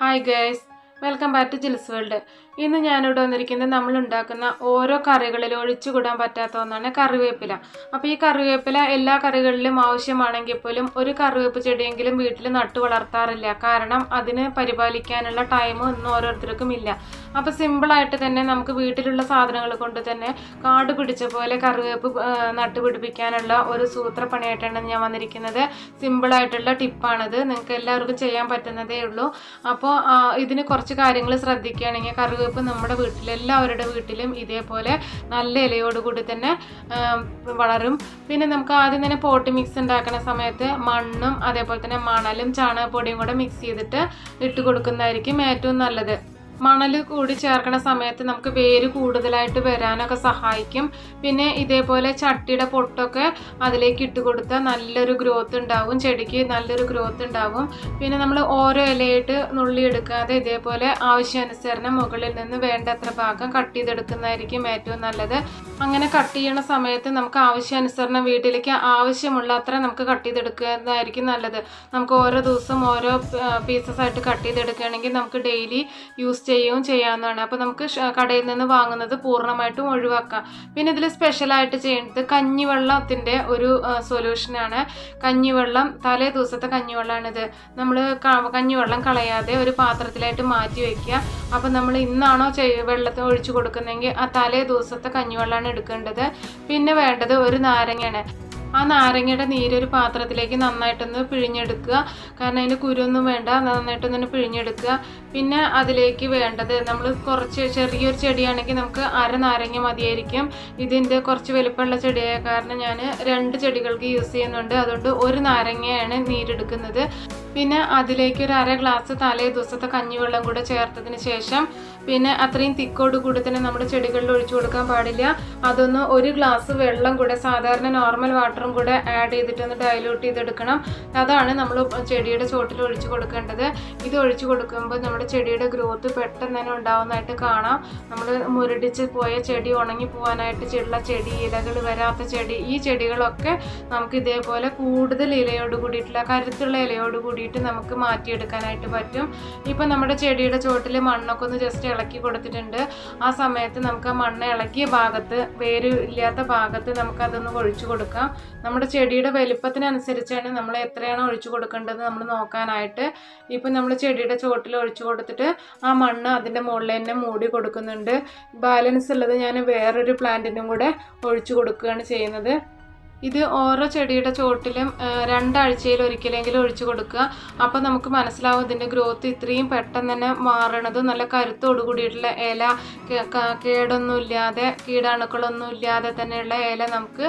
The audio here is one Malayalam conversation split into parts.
Hi guys, welcome back to Jil's world ഇന്ന് ഞാനിവിടെ വന്നിരിക്കുന്നത് നമ്മൾ ഉണ്ടാക്കുന്ന ഓരോ കറികളിൽ ഒഴിച്ചുകൂടാൻ പറ്റാത്ത ഒന്നാണ് കറിവേപ്പില. അപ്പോൾ ഈ കറിവേപ്പില എല്ലാ കറികളിലും ആവശ്യമാണെങ്കിൽ പോലും ഒരു കറിവേപ്പ് ചെടിയെങ്കിലും വീട്ടിൽ നട്ടു വളർത്താറില്ല. കാരണം അതിന് പരിപാലിക്കാനുള്ള ടൈം ഒന്നും ഓരോരുത്തർക്കും ഇല്ല. അപ്പോൾ സിമ്പിളായിട്ട് തന്നെ നമുക്ക് വീട്ടിലുള്ള സാധനങ്ങൾ കൊണ്ട് തന്നെ കാട് പിടിച്ച പോലെ കറിവേപ്പ് നട്ടുപിടിപ്പിക്കാനുള്ള ഒരു സൂത്രപ്പണിയായിട്ടാണ് ഞാൻ വന്നിരിക്കുന്നത്. സിമ്പിളായിട്ടുള്ള ടിപ്പാണിത് നിങ്ങൾക്ക് എല്ലാവർക്കും ചെയ്യാൻ പറ്റുന്നതേ ഉള്ളൂ. അപ്പോൾ ഇതിന് കുറച്ച് കാര്യങ്ങൾ ശ്രദ്ധിക്കുകയാണെങ്കിൽ കറിവേപ്പ് നമ്മുടെ വീട്ടിൽ എല്ലാവരുടെ വീട്ടിലും ഇതേപോലെ നല്ല ഇലയോടുകൂടി തന്നെ വളരും. പിന്നെ നമുക്ക് ആദ്യം തന്നെ പോട്ട് മിക്സ് ഉണ്ടാക്കുന്ന സമയത്ത് മണ്ണും അതേപോലെ തന്നെ മണലും ചാണകപ്പൊടിയും കൂടെ മിക്സ് ചെയ്തിട്ട് ഇട്ട് കൊടുക്കുന്നതായിരിക്കും ഏറ്റവും നല്ലത്. മണൽ കൂടി ചേർക്കണ സമയത്ത് നമുക്ക് വേര് കൂടുതലായിട്ട് വരാനൊക്കെ സഹായിക്കും. പിന്നെ ഇതേപോലെ ചട്ടിയുടെ പൊട്ടൊക്കെ അതിലേക്ക് ഇട്ട് കൊടുത്താൽ നല്ലൊരു ഗ്രോത്ത് ഉണ്ടാവും. ചെടിക്ക് നല്ലൊരു ഗ്രോത്ത് ഉണ്ടാവും. പിന്നെ നമ്മൾ ഓരോ ഇലയായിട്ട് നുള്ളി എടുക്കാതെ ഇതേപോലെ ആവശ്യാനുസരണം മുകളിൽ നിന്ന് വേണ്ടത്ര ഭാഗം കട്ട് ചെയ്തെടുക്കുന്നതായിരിക്കും ഏറ്റവും നല്ലത്. അങ്ങനെ കട്ട് ചെയ്യുന്ന സമയത്ത് നമുക്ക് ആവശ്യാനുസരണം വീട്ടിലേക്ക് ആവശ്യമുള്ള അത്ര നമുക്ക് കട്ട് ചെയ്തെടുക്കുന്നതായിരിക്കും നല്ലത്. നമുക്ക് ഓരോ ദിവസം ഓരോ പീസസ് ആയിട്ട് കട്ട് ചെയ്തെടുക്കുകയാണെങ്കിൽ നമുക്ക് ഡെയിലി യൂസ് ചെയ്യുകയും ചെയ്യാവുന്നതാണ്. അപ്പോൾ നമുക്ക് കടയിൽ നിന്ന് വാങ്ങുന്നത് പൂർണമായിട്ടും ഒഴിവാക്കാം. പിന്നെ ഇതിൽ സ്പെഷ്യലായിട്ട് ചെയ്യുന്നത് കഞ്ഞിവെള്ളത്തിന്റെ ഒരു സൊല്യൂഷനാണ് കഞ്ഞിവെള്ളം തലേ ദിവസത്തെ കഞ്ഞിവെള്ളമാണിത് നമ്മൾ കഞ്ഞിവെള്ളം കളയാതെ ഒരു പാത്രത്തിലായിട്ട് മാറ്റി വയ്ക്കുക അപ്പോൾ നമ്മൾ ഇന്നാണോ ചെയ്യ വെള്ളത്തിൽ ഒഴിച്ചു കൊടുക്കുന്നതെങ്കിൽ ആ തലേ ദിവസത്തെ കഞ്ഞിവെള്ളമാണ് എടുക്കേണ്ടത്. പിന്നെ വേണ്ടത് ഒരു നാരങ്ങയാണ്. ആ നാരങ്ങയുടെ നീര് ഒരു പാത്രത്തിലേക്ക് നന്നായിട്ടൊന്ന് പിഴിഞ്ഞെടുക്കുക. കാരണം അതിന് കുരുവൊന്നും വേണ്ട നന്നായിട്ടൊന്ന് പിഴിഞ്ഞെടുക്കുക. പിന്നെ അതിലേക്ക് വേണ്ടത് നമ്മൾ കുറച്ച് ചെറിയൊരു ചെടിയാണെങ്കിൽ നമുക്ക് അര നാരങ്ങ മതിയായിരിക്കും. ഇതിന്റെ കുറച്ച് വലിപ്പമുള്ള ചെടിയായ കാരണം ഞാൻ രണ്ട് ചെടികൾക്ക് യൂസ് ചെയ്യുന്നുണ്ട്. അതുകൊണ്ട് ഒരു നാരങ്ങയാണ് നീരെടുക്കുന്നത്. പിന്നെ അതിലേക്ക് ഒരു അര ഗ്ലാസ് തലേ ദിവസത്തെ കഞ്ഞിവെള്ളം കൂടെ ചേർത്തതിന് ശേഷം പിന്നെ അത്രയും തിക്കോട് കൂടി തന്നെ നമ്മുടെ ചെടികളിൽ ഒഴിച്ചു കൊടുക്കാൻ പാടില്ല. അതൊന്ന് ഒരു ഗ്ലാസ് വെള്ളം കൂടെ സാധാരണ നോർമൽ വാട്ടറും കൂടെ ആഡ് ചെയ്തിട്ട് ഒന്ന് ഡയലൂട്ട് ചെയ്തെടുക്കണം. അതാണ് നമ്മൾ ചെടിയുടെ ചോട്ടിൽ ഒഴിച്ചു കൊടുക്കേണ്ടത്. ഇത് ഒഴിച്ചു കൊടുക്കുമ്പോൾ നമ്മുടെ ചെടിയുടെ ഗ്രോത്ത് പെട്ടെന്ന് തന്നെ ഉണ്ടാവുന്നതായിട്ട് കാണാം. നമ്മൾ മുരടിച്ച് പോയ ചെടി ഉണങ്ങി പോകാനായിട്ട് ചെള്ള ചെടി ഇലകൾ വരാത്ത ചെടി ഈ ചെടികളൊക്കെ നമുക്ക് ഇതേപോലെ കൂടുതൽ ഇലയോട് കൂടിയിട്ടുള്ള കരുത്തുള്ള ഇലയോട് കൂടിയിട്ട് നമുക്ക് മാറ്റിയെടുക്കാനായിട്ട് പറ്റും. ഇപ്പം നമ്മുടെ ചെടിയുടെ ചോട്ടിൽ മണ്ണൊക്കെ ഒന്ന് ജസ്റ്റ് ഇളക്കി കൊടുത്തിട്ടുണ്ട്. ആ സമയത്ത് നമുക്ക് ആ മണ്ണ് ഇളക്കിയ ഭാഗത്ത് വേര് ഇല്ലാത്ത ഭാഗത്ത് നമുക്കതൊന്ന് ഒഴിച്ചു കൊടുക്കാം. നമ്മുടെ ചെടിയുടെ വലിപ്പത്തിനനുസരിച്ചാണ് നമ്മൾ എത്രയാണോ ഒഴിച്ചു കൊടുക്കേണ്ടത് നമ്മൾ നോക്കാനായിട്ട്. ഇപ്പം നമ്മൾ ചെടിയുടെ ചുവട്ടിൽ ഒഴിച്ചു കൊടുത്തിട്ട് ആ മണ്ണ് അതിന്റെ മുകളിൽ തന്നെ മൂടി കൊടുക്കുന്നുണ്ട്. ബാലൻസ് ഉള്ളത് ഞാൻ വേറൊരു പ്ലാന്റിനും കൂടെ ഒഴിച്ചു കൊടുക്കുകയാണ് ചെയ്യുന്നത്. ഇത് ഓരോ ചെടിയുടെ ചോട്ടിലും ആ, രണ്ടാഴ്ചയിൽ ഒരിക്കലെങ്കിലും ഒഴിച്ചു കൊടുക്കുക. അപ്പോൾ നമുക്ക് മനസ്സിലാവും ഇതിന്റെ ഗ്രോത്ത് ഇത്രയും പെട്ടെന്ന് തന്നെ മാറണത്. നല്ല കരുത്തോടു കൂടിയിട്ടുള്ള ഇല കേടൊന്നുമില്ലാതെ കീടാണുക്കളൊന്നും ഇല്ലാതെ തന്നെയുള്ള ഇല നമുക്ക്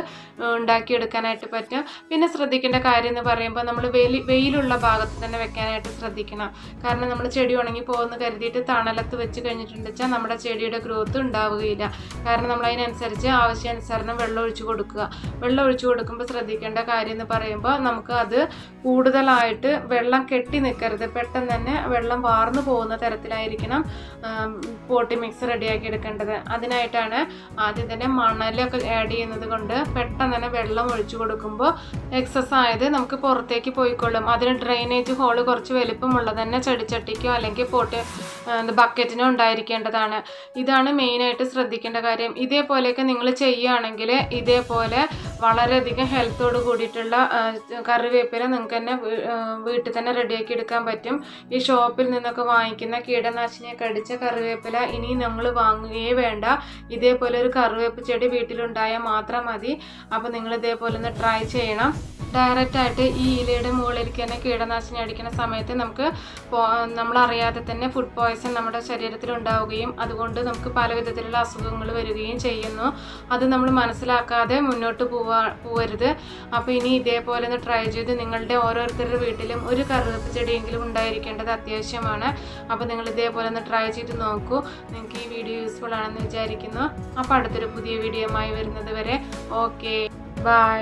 ഉണ്ടാക്കിയെടുക്കാനായിട്ട് പറ്റും. പിന്നെ ശ്രദ്ധിക്കേണ്ട കാര്യം എന്ന് പറയുമ്പോൾ നമ്മൾ വെയിൽ വെയിലുള്ള ഭാഗത്ത് തന്നെ വെക്കാനായിട്ട് ശ്രദ്ധിക്കണം. കാരണം നമ്മൾ ചെടി ഉണങ്ങി പോകുമെന്ന് കരുതിയിട്ട് തണലത്ത് വെച്ച് കഴിഞ്ഞിട്ടുണ്ടെച്ചാൽ നമ്മുടെ ചെടിയുടെ ഗ്രോത്ത് ഉണ്ടാവുകയില്ല. കാരണം നമ്മൾ അതിനനുസരിച്ച് ആവശ്യാനുസരണം വെള്ളം ഒഴിച്ചു കൊടുക്കുക. വെള്ളം ഒഴിച്ചു കൊടുക്കുമ്പോൾ ശ്രദ്ധിക്കേണ്ട കാര്യം എന്ന് പറയുമ്പോൾ നമുക്ക് അത് കൂടുതലായിട്ട് വെള്ളം കെട്ടി നിൽക്കരുത് പെട്ടെന്ന് തന്നെ വെള്ളം വാർന്നു പോകുന്ന തരത്തിലായിരിക്കണം പോട്ടി മിക്സ് റെഡിയാക്കി എടുക്കേണ്ടത്. അതിനായിട്ടാണ് ആദ്യം തന്നെ മണലൊക്കെ ആഡ് ചെയ്യുന്നത് കൊണ്ട് പെട്ടെന്ന് തന്നെ വെള്ളം ഒഴിച്ചു കൊടുക്കുമ്പോൾ എക്സസ് ആയത് നമുക്ക് പുറത്തേക്ക് പോയിക്കൊള്ളും. അതിന് ഡ്രെയിനേജ് ഹോൾ കുറച്ച് വലിപ്പമുള്ളത് തന്നെ ചെടിച്ചട്ടിക്കോ അല്ലെങ്കിൽ പോട്ട് ബക്കറ്റിനോ ഉണ്ടായിരിക്കേണ്ടതാണ്. ഇതാണ് മെയിനായിട്ട് ശ്രദ്ധിക്കേണ്ട കാര്യം. ഇതേപോലെയൊക്കെ നിങ്ങൾ ചെയ്യുകയാണെങ്കിൽ ഇതേപോലെ വളരെയധികം ഹെൽത്തോട് കൂടിയിട്ടുള്ള കറിവേപ്പില നിങ്ങൾക്ക് തന്നെ വീട്ടിൽ തന്നെ റെഡിയാക്കി എടുക്കാൻ പറ്റും. ഈ ഷോപ്പിൽ നിന്നൊക്കെ വാങ്ങിക്കുന്ന കീടനാശിനിയൊക്കെ അടിച്ച കറിവേപ്പില ഇനി നമ്മൾ വാങ്ങുകയേ വേണ്ട. ഇതേപോലെ ഒരു കറിവേപ്പ് ചെടി വീട്ടിലുണ്ടായാൽ മാത്രം മതി. അപ്പോൾ നിങ്ങൾ ഇതേപോലെ ഒന്ന് ട്രൈ ചെയ്യണം. ഡയറക്റ്റ് ആയിട്ട് ഈ ഇലയുടെ മുകളിലേക്ക് തന്നെ കീടനാശിനി അടിക്കുന്ന സമയത്ത് നമുക്ക് നമ്മൾ നമ്മളറിയാതെ തന്നെ ഫുഡ് പോയ്സൺ നമ്മുടെ ശരീരത്തിൽ ഉണ്ടാവുകയും അതുകൊണ്ട് നമുക്ക് പല വിധത്തിലുള്ള അസുഖങ്ങൾ വരികയും ചെയ്യുന്നു. അത് നമ്മൾ മനസ്സിലാക്കാതെ മുന്നോട്ട് പോവാ പോവരുത്. അപ്പോൾ ഇനി ഇതേപോലെ ഒന്ന് ട്രൈ ചെയ്ത് നിങ്ങളുടെ ഓരോരുത്തരുടെ വീട്ടിലും ഒരു കറിവേപ്പ് ചെടിയെങ്കിലും ഉണ്ടായിരിക്കേണ്ടത് അത്യാവശ്യമാണ്. അപ്പോൾ നിങ്ങൾ ഇതേപോലെ ഒന്ന് ട്രൈ ചെയ്ത് നോക്കൂ. നിങ്ങൾക്ക് ഈ വീഡിയോ യൂസ്ഫുൾ ആണെന്ന് വിചാരിക്കുന്നു. അപ്പോൾ അടുത്തൊരു പുതിയ വീഡിയോയുമായി വരുന്നത് വരെ. Okay bye